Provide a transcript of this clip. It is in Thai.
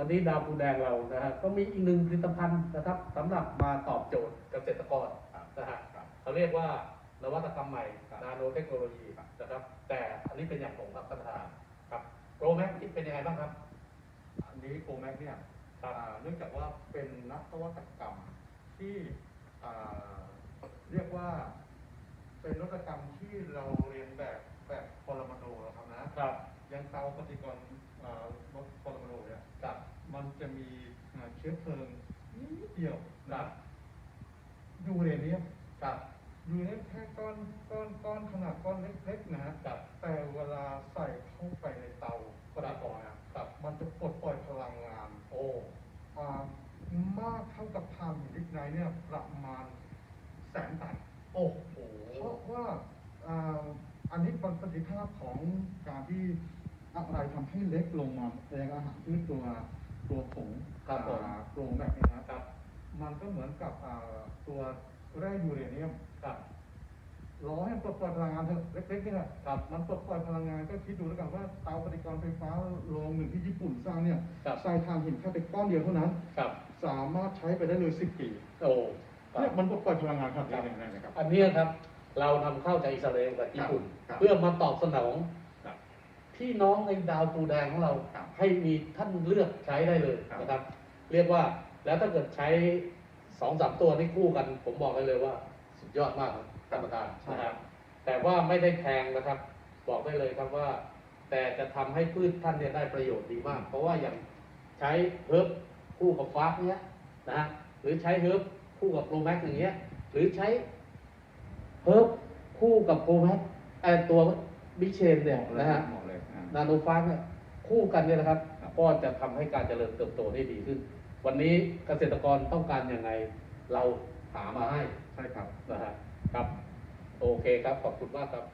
วันนี้ดาวปูแดงเรานะฮะก็มีอีกหนึ่งผลิตภัณฑ์นะครับสำหรับมาตอบโจทย์เกษตรกรครับนะฮะครับเขาเรียกว่านวัตกรรมใหม่ครับนาโนเทคโนโลยีนะครับ แต่อันนี้เป็นอย่างผมครับท่านประธานครับโปรแม็กเป็นยังไงบ้างครับ อันนี้โปรแม็กเนี่ยครับอ่าเนื่องจากว่าเป็นนวัตกรรมที่อ่าเรียกว่าเป็นนวัตกรรมที่เราเรียนแบบแบบปรมาณูนะครับนะ ครับอยังเตาปฏิกรณ์อ่ารถปรมาณูเนี่ย ครับ มัน จะมีอ่าเชื้อเพลิงนิดเดียวครันะบยูเรเนียมครับยูเรเนียมแค่ก้อนก้อนก้อนขนาดก้อนเล็กๆนะฮะครับแต่เวลาใส่เข้าไปในเตาปฏิกรณ์นะครับมันจะปลดปล่อยพลังงานโอ้อ่ามากเท่ากับทานหินลิกไนท์เนี่ยประมาณแสนตันโอ้โหเพราะว่าอ่าอันนี้ประสิทธิภาพของการที่อะไรทำให้เล็กลงมาแสดงอาหารที่ตัว ตัวผงครับผมอ่าโปรงแบบนี้นะคครัรับบมันก็เหมือนกับอ่าตัวแร่ยูเรเนียมครับรอให้มันปลดปล่อยพลังงานเถอะเล็กๆนี่แหละครับมันปลดปล่อยพลังงานก็คิดดูแล้วกันว่าเตาปฏิกรณ์ไฟฟ้าโรงหนึ่งที่ญี่ปุ่นสร้างเนี่ยครับ ใส่ถ่านหินแค่เป็นก้อนเดียวเท่านั้น ครับสามารถใช้ไปได้เลยสิบปีโอ้ครัเนี่ยบมันปลดปล่อยพลังงานครับนี่ๆนะครับ อันนี้ครับ เรานำเข้าจากอิสราเอลกับญี่ปุ่น ครับเพื่อมาตอบสนองครับ พี่น้องในดาวปูแดงของเราครับให้มีท่านเลือกใช้ได้เลยครับนะครับ เรียกว่าแล้วถ้าเกิดใช้สองสามตัวนี้คู่กัน ผมบอกได้เลยว่า สุดยอดมากครับท่านประธานใช่นะคครัรับบแต่ว่าไม่ได้แพงนะครับ บอกได้เลยครับว่า แต่จะทำให้พืชท่านเนี่ยได้ประโยชน์ดีมาก เพราะว่าอย่างใช้เฮิร์บคู่กับฟาสเนี้ยนะฮะหรือใช้เฮิร์บคู่กับโปรแม็กอย่างเงี้ย หรือใช้เฮิร์บคู่กับโปรแม็กไอตัว บิเชนเนี่ยนะฮะเหมาะเลยอ่า นาโนฟาสเนี่ยคู่กันเนี่ยนะครับ ครับ ก็จะทำให้การเจริญเติบโตได้ดีขึ้น วันนี้เกษตรกรต้องการยังไงเราหามาให้ใช่ครับ นะฮะครับ โอเคครับ ขอบคุณมากครับ